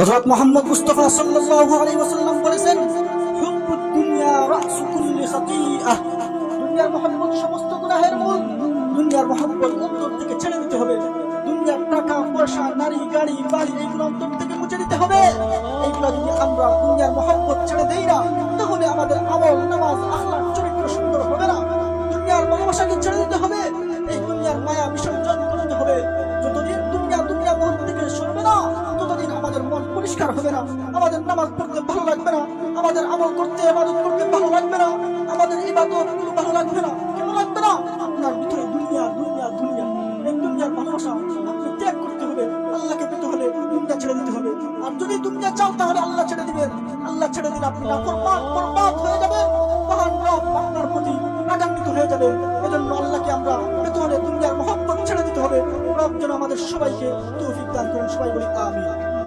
হযরত মুহাম্মদ মুস্তাফা সাল্লাল্লাহু আলাইহি ওয়াসাল্লাম বলেছেন, হুব্বুদ দুনিয়া রাসু কুল্লি খাতিআহ দুনিয়ার মহব্বত সমস্ত গুনাহের মূল। দুনিয়ার মহব্বত অন্তর থেকে ছেড়ে দিতে হবে। দুনিয়ার টাকা, পয়সা, নারী, গাড়ি, বাড়ি এইগুলো অন্তর থেকে মুছে দিতে হবে। এইগুলো যদি আমরা দুনিয়ার মহব্বত ছেড়ে দেই না পরিষ্কার হবে না। আমাদের নামাজ পড়তে ভালো লাগবে না। আমাদের আমল করতে ইবাদত করতে ভালো লাগবে না। আমাদের ইবাদত ভালো লাগবে না। কেন লাগবে না? আপনার ভিতরে দুনিয়া দুনিয়া দুনিয়া। এই দুনিয়ার ভালোবাসা আপনি ত্যাগ করতে হবে। আল্লাহকে পেতে হলে দুনিয়া ছেড়ে দিতে হবে। আর যদি দুনিয়া চাও, তাহলে আল্লাহ ছেড়ে দিবেন। আল্লাহ ছেড়ে দিলে আপনি নাফরমান বরবাদ হয়ে যাবেন। মহান রব আপনার প্রতি রাগান্বিত হয়ে যাবে। এজন্য আল্লাহকে আমরা পেতে হলে দুনিয়ার মহব্বত ছেড়ে দিতে হবে। রব যেন আমাদের সবাইকে তৌফিক দান করেন। সবাই বলি, আমিন।